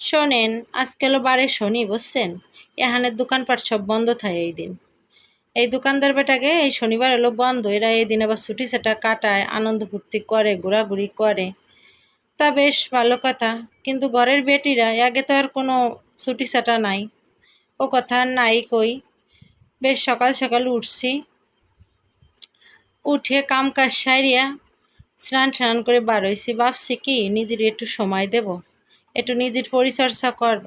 শোনেন আজকাল বারে শনি, বুঝছেন? এখানের দোকানপাট সব বন্ধ থাকে এই দিন। এই দোকানদার বেটাকে এই শনিবার এলো বন্ধ, এরা এই দিন আবার ছুটি সেটা কাটায়, আনন্দ ফুর্তি করে, ঘোরাঘুরি করে। তা বেশ, ভালো কথা। কিন্তু ঘরের বেটিরা, আগে তো আর কোনো ছুটি ছাটা নাই। ও কথা নাই কই? বেশ, সকাল সকাল উঠছি। উঠে কাম কাজ সারিয়া স্নান টান করে বার হয়েছি ভাবছি কি নিজের একটু সময় দেব। একটু নিজের পরিচর্যা করব।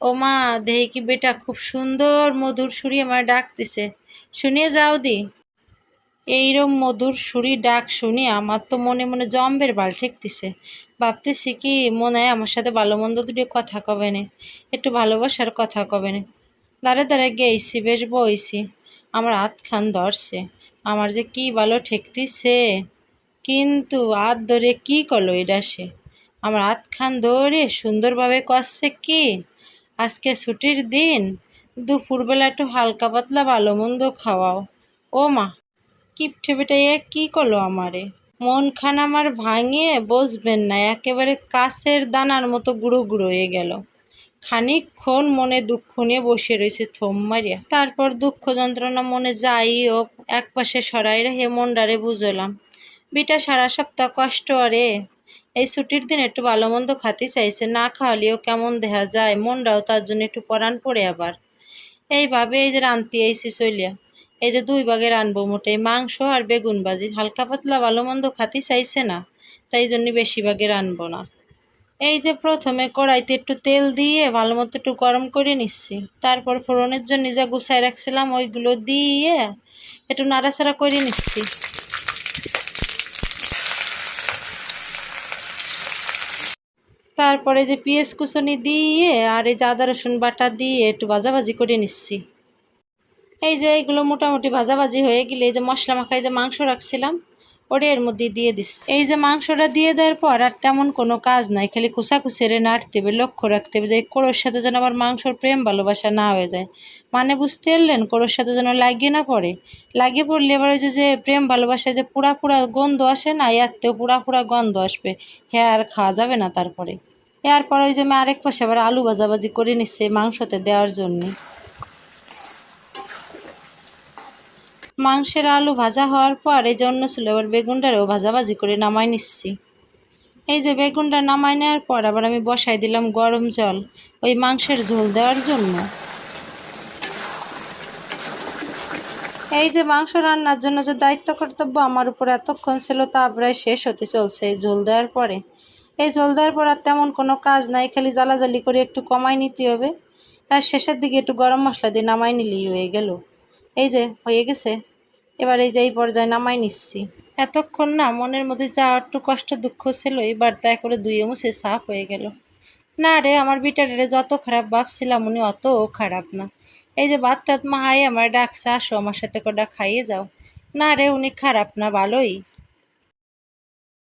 ও মা দেহি কি বেটা খুব সুন্দর মধুর সুরি আমার ডাকতেছে। শুনিয়ে যাও দি। এইরম মধুর সুরি ডাক শুনি আমার তো মনে মনে জম্বের বাল ঠেকতেছে। ভাবতেছি কি, মনে হয় আমার সাথে ভালো মন্দ দুটো কথা কবে না। একটু ভালোবাসার কথা কবে না। দাঁড়ে দাঁড়ে গেইছি, বেশ বইছি। আমার খান ধরছে। আমার যে কি ভালো ঠেকতিছে। কিন্তু হাত ধরে কি করল এটা সে? আমার হাত খান ধরে সুন্দরভাবে কষছে কি? আজকে ছুটির দিন, দুপুরবেলা একটু হালকা পাতলা ভালো মন্দ খাওয়াও। ও মা, কিপটে বেটাইয়া কি করল আমারে? মন খান আমার ভাঙিয়ে বসবেন না, একেবারে কাছের দানার মতো গুঁড়ো গুঁড়ো হয়ে গেল। খানিকক্ষণ মনে দুঃখ নিয়ে বসে রয়েছে থম মারিয়া। তারপর দুঃখ যন্ত্রণা মনে যাই হোক এক পাশে সরাই রেখে মনডারে বুঝলাম। বিটা সারা সপ্তাহ কষ্ট আরে। এই ছুটির দিন একটু ভালো মন্দ খাতে চাইছে, না খাওয়ালেও কেমন দেখা যায়, মনটাও তার জন্য একটু পরাণ পড়ে আবার। এইভাবে এই যে রান্তি আইসি চলিয়া এই যে দুই ভাগে রানবো মোটে মাংস আর বেগুন ভাজি, হালকা পাতলা ভালো মন্দ খাতে চাইছে না, তাই জন্য বেশি ভাগে রানবো না। এই যে প্রথমে কড়াইতে একটু তেল দিয়ে ভালো মতো একটু গরম করে নিচ্ছি, তারপর ফোড়নের জন্য যা গুছাই রাখছিলাম ওইগুলো দিয়ে একটু নাড়াচাড়া করে নিচ্ছি। তারপরে যে পেঁয়াজ কুচনি দিয়ে আর এই যে আদা রসুন বাটা দিয়ে একটু ভাজাভাজি করে নিচ্ছি। এই যে এইগুলো মোটামুটি ভাজাভাজি হয়ে গেলে এই যে মশলা মাখায় যে মাংস রাখছিলাম, ওটা এর মধ্যে দিয়ে দিস। এই যে মাংসটা দিয়ে দেওয়ার পর আর তেমন কোনো কাজ নাই, খালি কুচাকুচেরে নাড়তে হবে, লক্ষ্য রাখতে হবে যে কোড়োর সাথে যেন আবার মাংসর প্রেম ভালোবাসা না হয়ে যায়। মানে বুঝতে পারলেন কোড়োর সাথে যেন লাগিয়ে না পড়ে? লাগিয়ে পড়লে এবার ওই যে প্রেম ভালোবাসায় যে পুরা পুরা গন্ধ আসে না এরতেও পুরা পুরা গন্ধ আসবে। হ্যাঁ আর খাওয়া যাবে না তারপরে। এরপর ওই যে আমি আরেক পাশে আবার আলু ভাজাভাজি করে নিচ্ছে মাংসতে দেওয়ার জন্য। মাংসের আলু ভাজা হওয়ার পর এই যে অন্য ছিল আবার বেগুনটারও ভাজাভাজি করে নামাই নিচ্ছি। এই যে বেগুনটা নামাই নেওয়ার পর আবার আমি বসাই দিলাম গরম জল ওই মাংসের ঝোল দেওয়ার জন্য। এই যে মাংস রান্নার জন্য যে দায়িত্ব কর্তব্য আমার উপর এতক্ষণ ছিল তা প্রায় শেষ হতে চলছে এই ঝোল দেওয়ার পরে। এই ঝোল দেওয়ার পর আর তেমন কোনো কাজ নাই, খালি জ্বালাজালি করে একটু কমাই নিতে হবে। আর শেষের দিকে একটু গরম মশলা দিয়ে নামাই নিলেই হয়ে গেল। এই যে, হয়ে গেছে। এবার এই যে, এই পর্যায়ে নামাই নিচ্ছি। এতক্ষণ না মনের মধ্যে যা একটু কষ্ট দুঃখ ছিল এবার তাই করে দুইয়ে মুছে সাফ হয়ে গেল। না রে, আমার বিটারে যত খারাপ ভাবছিলাম, উনি অত খারাপ না। এই যে ভাত টাত মাহাই আমার ডাকছে, আসো আমার সাথে কটা খাইয়ে যাও। না রে, উনি খারাপ না, ভালোই।